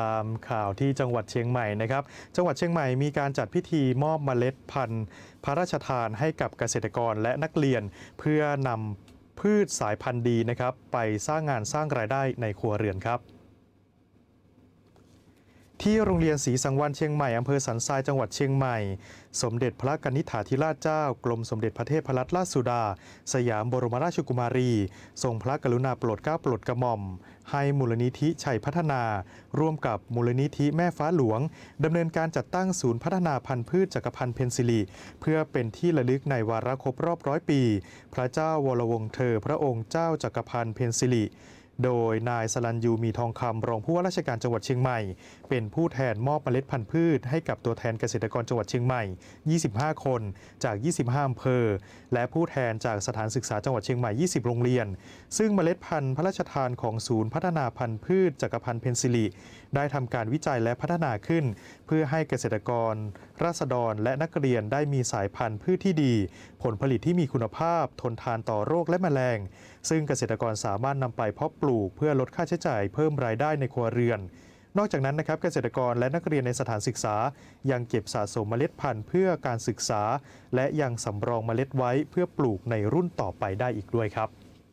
ตามข่าวที่จังหวัดเชียงใหม่นะครับ จังหวัดเชียงใหม่มีการจัดพิธีมอบเมล็ดพันธุ์ พระราชทานให้กับเกษตรกรและนักเรียนเพื่อนำพืชสายพันธุ์ดีนะครับ ไปสร้างงานสร้างรายได้ในครัวเรือนครับ ที่โรงเรียนศรีสังวานเชียงใหม่อำเภอสันทรายจังหวัดเชียงใหม่ สมเด็จพระกนิษฐาธิราชเจ้า กรมสมเด็จพระเทพรัตนราชสุดา สยามบรมราชกุมารี ทรงพระกรุณาโปรดเกล้าโปรดกระหม่อม ให้มูลนิธิชัยพัฒนา ร่วมกับมูลนิธิแม่ฟ้าหลวงดำเนินการจัดตั้งศูนย์พัฒนาพันธุ์พืชจักรพันธ์เพนซิลีเพื่อเป็นที่ระลึกในวาระครบรอบร้อยปี พระเจ้าวรวงศ์เธอ พระองค์เจ้าจักรพันธ์เพนซิลี โดยนายสลันยูมีทองคำรองผู้ว่าราชการจังหวัดเชียงใหม่ เป็นผู้แทนมอบเมล็ดพันธุ์พืช ให้กับตัวแทนเกษตรกรจังหวัดเชียงใหม่ 25 คนจาก 25อำเภอ และผู้แทนจากสถานศึกษาจังหวัดเชียงใหม่ 20 โรงเรียน ซึ่งเมล็ดพันธุ์พระราชทานของศูนย์พัฒนาพันธุ์พืชจักรพันธ์เพนซิลีได้ทำการวิจัยและพัฒนาขึ้น เพื่อให้เกษตรกร ราษฎร และนักเรียนได้มีสายพันธุ์พืชที่ดี ผลผลิตที่มีคุณภาพ ทนทานต่อโรคและแมลง ซึ่งเกษตรกรสามารถนำไปเพาะปลูก เพื่อลดค่าใช้จ่ายเพิ่มรายได้ในครัวเรือน นอกจากนั้นนะครับเกษตรกรและนักเรียนในสถานศึกษา ยังเก็บสะสมเมล็ดพันธุ์เพื่อการศึกษา และยังสำรองเมล็ดไว้เพื่อปลูกในรุ่นต่อไปได้อีกด้วยครับ